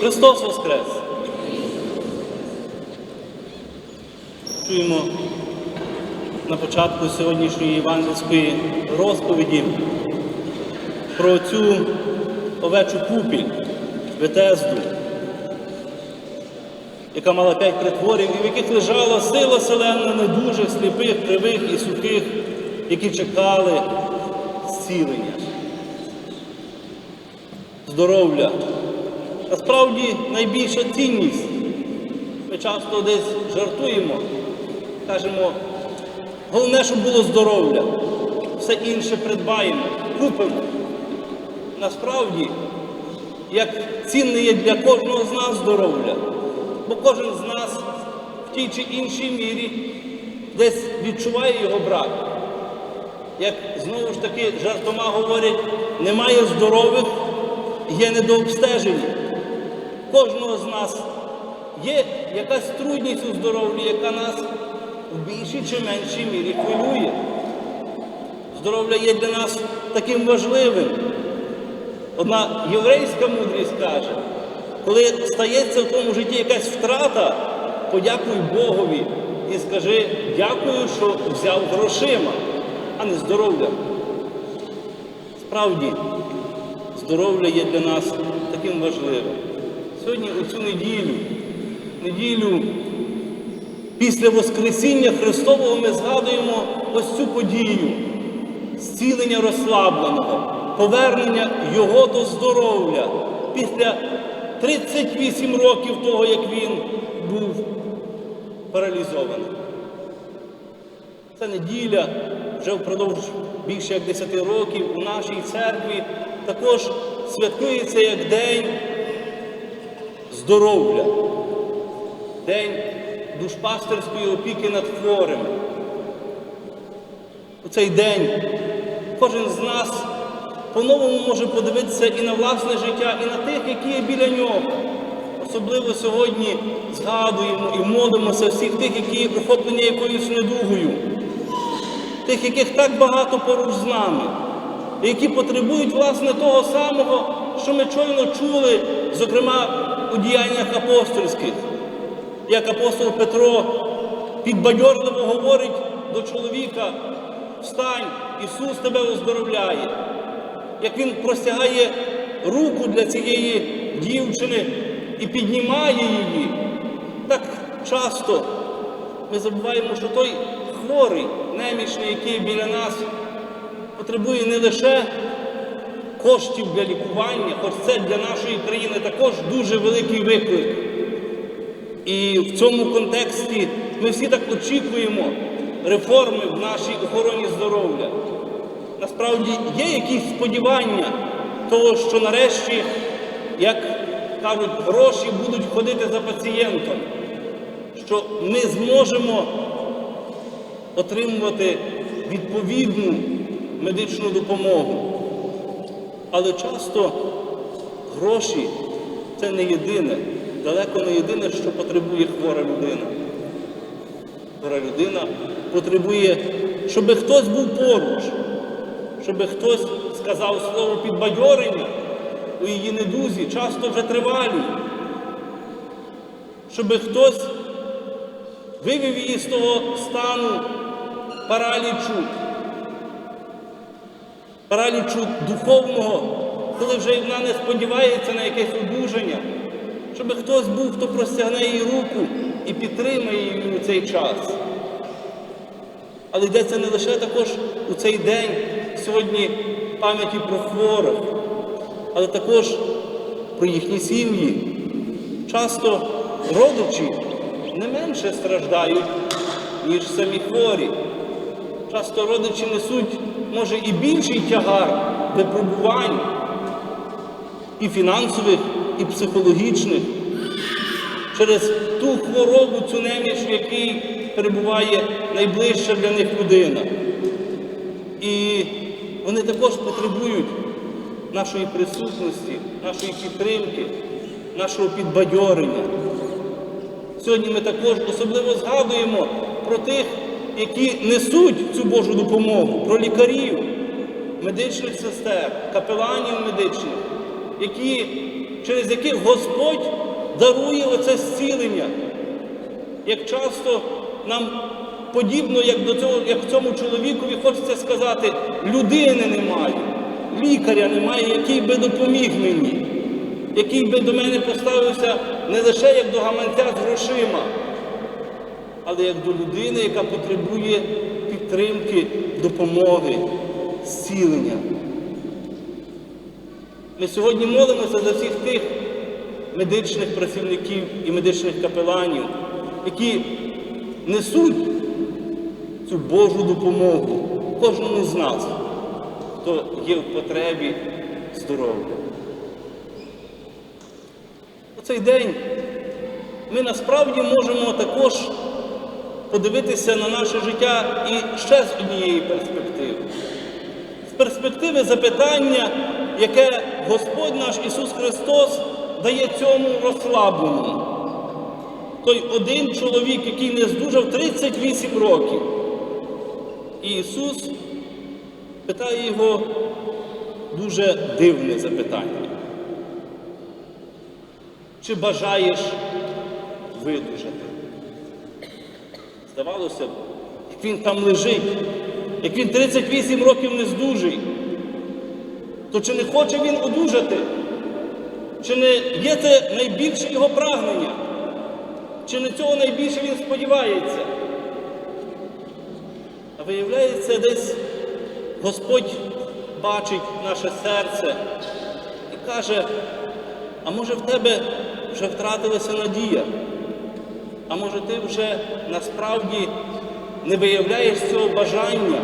Христос Воскрес! Чуємо на початку сьогоднішньої євангельської розповіді про цю овечу купіль Ветезду, яка мала п'ять притворів, і в яких лежала сила селена недужих, сліпих, кривих і сухих, які чекали зцілення, здоров'я. Насправді найбільша цінність. Ми часто десь жартуємо, кажемо, головне, щоб було здоров'я, все інше придбаємо, купимо. Насправді, як цінне є для кожного з нас здоров'я, бо кожен з нас в тій чи іншій мірі десь відчуває його брак. Як знову ж таки жартома говорять, немає здорових, є недообстежені. Кожного з нас є якась трудність у здоров'ї, яка нас в більшій чи меншій мірі хвилює. Здоров'я є для нас таким важливим. Одна єврейська мудрість каже, коли стається в твоєму житті якась втрата, подякуй Богові і скажи дякую, що взяв грошима, а не здоров'ям. Справді, здоров'я є для нас таким важливим. Сьогодні у цю неділю, неділю після Воскресіння Христового ми згадуємо ось цю подію, зцілення розслабленого, повернення Його до здоров'я після 38 років того, як він був паралізований. Ця неділя вже впродовж більше як 10 років у нашій церкві також святкується як День здоров'я, День душпастерської опіки над хворими. У цей день кожен з нас по-новому може подивитися і на власне життя, і на тих, які є біля нього. Особливо сьогодні згадуємо і молимося всіх тих, які охоплені якоюсь недугою, тих, яких так багато поруч з нами, які потребують власне того самого, що ми щойно чули, зокрема у діяннях апостольських, як апостол Петро підбадьорливо говорить до чоловіка, встань, Ісус тебе оздоровляє, як Він простягає руку для цієї дівчини і піднімає її. Так часто ми забуваємо, що той хворий, немічний, який біля нас, потребує не лише коштів для лікування, хоч це для нашої країни також дуже великий виклик. І в цьому контексті ми всі так очікуємо реформи в нашій охороні здоров'я. Насправді є якісь сподівання того, що нарешті, як кажуть, гроші будуть ходити за пацієнтом, що ми зможемо отримувати відповідну медичну допомогу. Але часто гроші це не єдине, далеко не єдине, що потребує хвора людина. Хвора людина потребує, щоб хтось був поруч, щоб хтось сказав слово підбадьорення у її недузі, часто вже тривалі, щоб хтось вивів її з того стану паралічу, паралічу духовного, коли вже вона не сподівається на якесь одужання, щоб хтось був, хто простягне їй руку і підтримає її у цей час. Але йдеться не лише також у цей день сьогодні пам'яті про хворих, але також про їхні сім'ї. Часто родичі не менше страждають, ніж самі хворі. Часто родичі несуть, може, і більший тягар випробувань і фінансових, і психологічних через ту хворобу, цю неміч, в якій перебуває найближча для них людина. І вони також потребують нашої присутності, нашої підтримки, нашого підбадьорення. Сьогодні ми також особливо згадуємо про тих, які несуть цю Божу допомогу, про лікарів, медичних сестер, капеланів медичних, які, через яких Господь дарує оце зцілення. Як часто нам подібно, як до цього, як цьому чоловікові хочеться сказати, людини немає, лікаря немає, який би допоміг мені, який би до мене поставився не лише як до гаманця з грошима, але як до людини, яка потребує підтримки, допомоги, зцілення. Ми сьогодні молимося за всіх тих медичних працівників і медичних капеланів, які несуть цю Божу допомогу кожному з нас, хто є в потребі здоров'я. У цей день ми насправді можемо також подивитися на наше життя і ще з однієї перспективи. З перспективи запитання, яке Господь наш Ісус Христос дає цьому розслабленому. Той один чоловік, який не здужав 38 років. І Ісус питає його дуже дивне запитання. Чи бажаєш видужати? Здавалося б, як він там лежить, як він 38 років не здужий, то чи не хоче він одужати? Чи не є це найбільше його прагнення? Чи не цього найбільше він сподівається? А виявляється, десь Господь бачить наше серце і каже, а може в тебе вже втратилася надія? А може ти вже насправді не виявляєш цього бажання?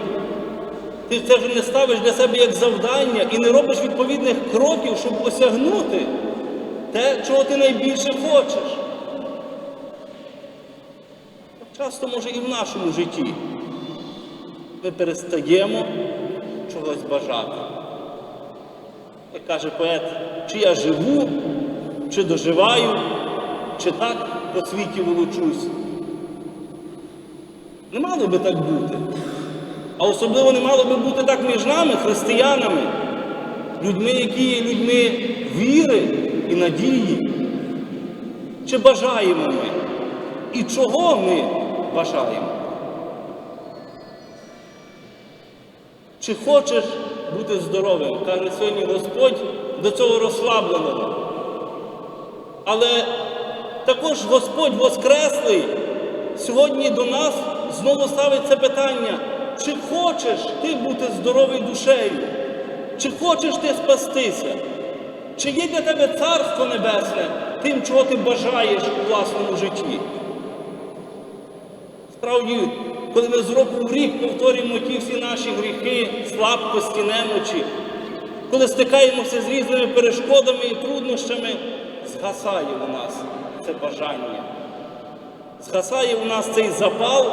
Ти це вже не ставиш для себе як завдання і не робиш відповідних кроків, щоб осягнути те, чого ти найбільше хочеш. Часто, може, і в нашому житті ми перестаємо чогось бажати. Як каже поет, чи я живу, чи доживаю, чи так по світі волочусь. Не мало би так бути. А особливо не мало би бути так між нами, християнами, людьми, які є людьми віри і надії. Чи бажаємо ми? І чого ми бажаємо? Чи хочеш бути здоровим? Каже сьогодні Господь до цього розслабленого. Але також Господь Воскреслий сьогодні до нас знову ставить це питання, чи хочеш ти бути здоровий душею? Чи хочеш ти спастися? Чи є для тебе Царство Небесне тим, чого ти бажаєш у власному житті? Справді, коли ми з року в рік повторюємо ті всі наші гріхи, слабкості, немочі, коли стикаємося з різними перешкодами і труднощами, згасає у нас це бажання. Згасає у нас цей запал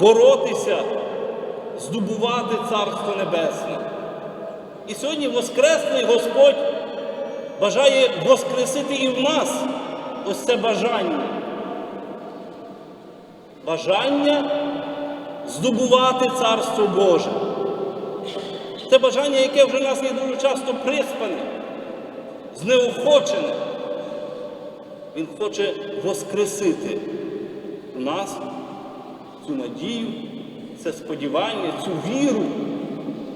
боротися, здобувати Царство Небесне. І сьогодні Воскреслий Господь бажає воскресити і в нас ось це бажання. Бажання здобувати Царство Боже. Це бажання, яке вже нас є дуже часто приспане, знеохочене. Він хоче воскресити у нас цю надію, це сподівання, цю віру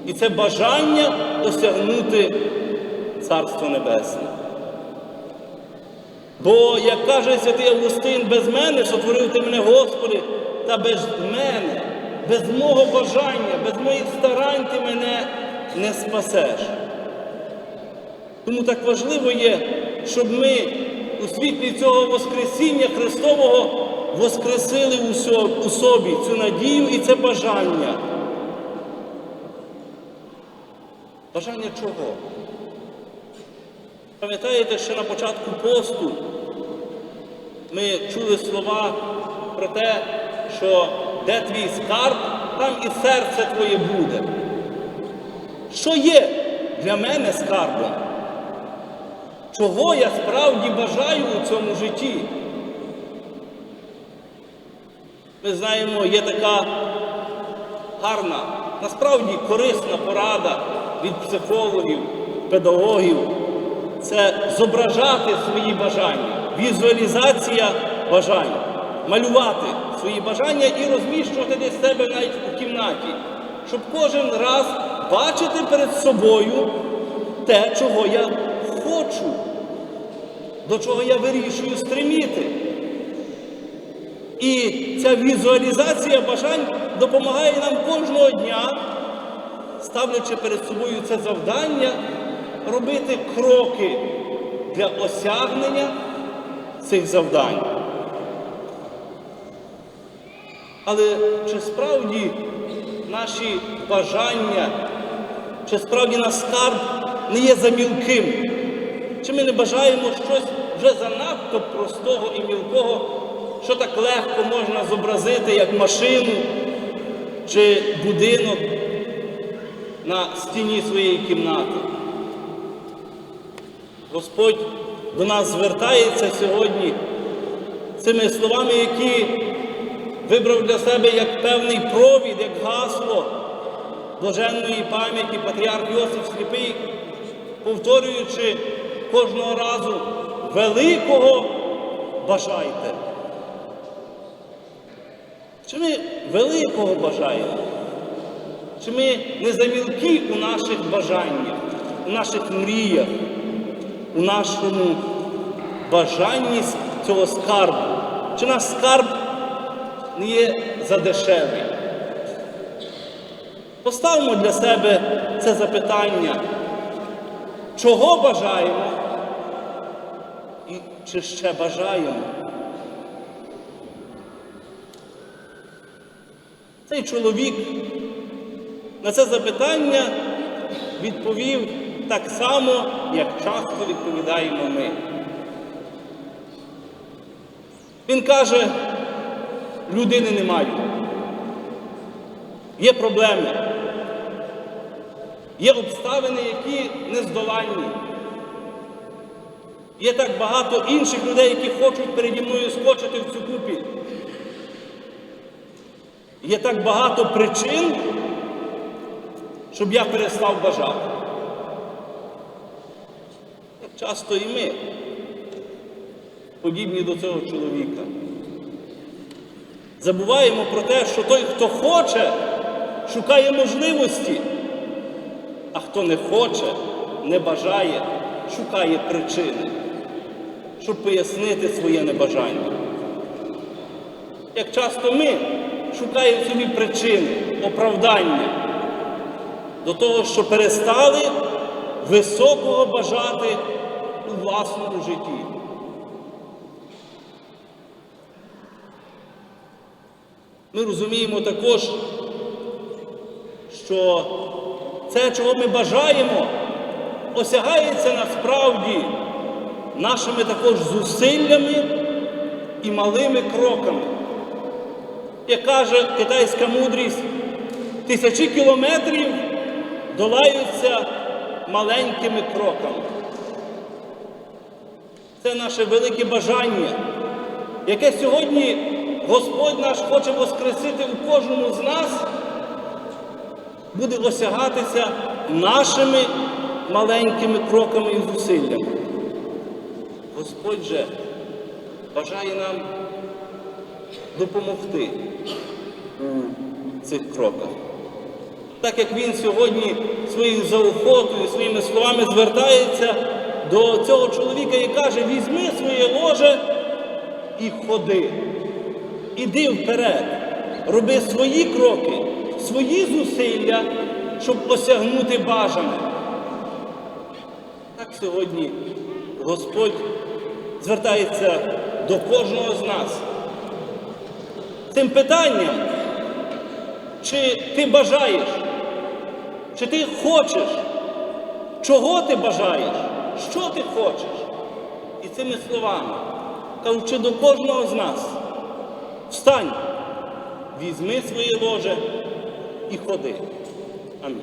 і це бажання осягнути Царство Небесне. Бо, як каже святий Августин, без мене сотворив ти мене, Господи, та без мене, без мого бажання, без моїх старань ти мене не спасеш. Тому так важливо є, щоб ми у світлі цього Воскресіння Христового воскресили у собі цю надію і це бажання. Бажання чого? Пам'ятаєте, що на початку посту ми чули слова про те, що де твій скарб, там і серце твоє буде. Що є для мене скарбом? Чого я справді бажаю у цьому житті? Ми знаємо, є така гарна, насправді корисна порада від психологів, педагогів. Це зображати свої бажання, візуалізація бажань, малювати свої бажання і розміщувати десь себе навіть у кімнаті, щоб кожен раз бачити перед собою те, чого я хочу, до чого я вирішую стриміти. І ця візуалізація бажань допомагає нам кожного дня, ставлячи перед собою це завдання, робити кроки для осягнення цих завдань. Але чи справді наші бажання, чи справді наш скарб не є замілким? Чи ми не бажаємо щось вже занадто простого і мілкого, що так легко можна зобразити, як машину чи будинок на стіні своєї кімнати? Господь до нас звертається сьогодні цими словами, які вибрав для себе як певний провід, як гасло блаженної пам'яті патріарх Йосиф Сліпий, повторюючи кожного разу великого бажайте. Чи ми великого бажаємо? Чи ми не замілкі у наших бажаннях, у наших мріях, у нашому бажанні цього скарбу? Чи наш скарб не є задешевий? Поставимо для себе це запитання, чого бажаємо чи ще бажаємо? Цей чоловік на це запитання відповів так само, як часто відповідаємо ми. Він каже, людини немає. Є проблеми, є обставини, які нездоланні. Є так багато інших людей, які хочуть переді мною скочити в цю купіль. Є так багато причин, щоб я перестав бажати. Як часто і ми подібні до цього чоловіка. Забуваємо про те, що той, хто хоче, шукає можливості, а хто не хоче, не бажає, шукає причини, щоб пояснити своє небажання. Як часто ми шукаємо собі причини, оправдання до того, що перестали високого бажати у власному житті. Ми розуміємо також, що це, чого ми бажаємо, осягається насправді нашими також зусиллями і малими кроками. Як каже китайська мудрість, тисячі кілометрів долаються маленькими кроками. Це наше велике бажання, яке сьогодні Господь наш хоче воскресити у кожному з нас, буде осягатися нашими маленькими кроками і зусиллями. Господь же бажає нам допомогти у цих кроках. Так як він сьогодні своєю заохотою, своїми словами звертається до цього чоловіка і каже, візьми своє ложе і ходи. Іди вперед, роби свої кроки, свої зусилля, щоб осягнути бажане. Так сьогодні Господь звертається до кожного з нас. Цим питанням, чи ти бажаєш, чи ти хочеш, чого ти бажаєш, що ти хочеш. І цими словами, кажучи до кожного з нас, встань, візьми своє ложе і ходи. Амінь.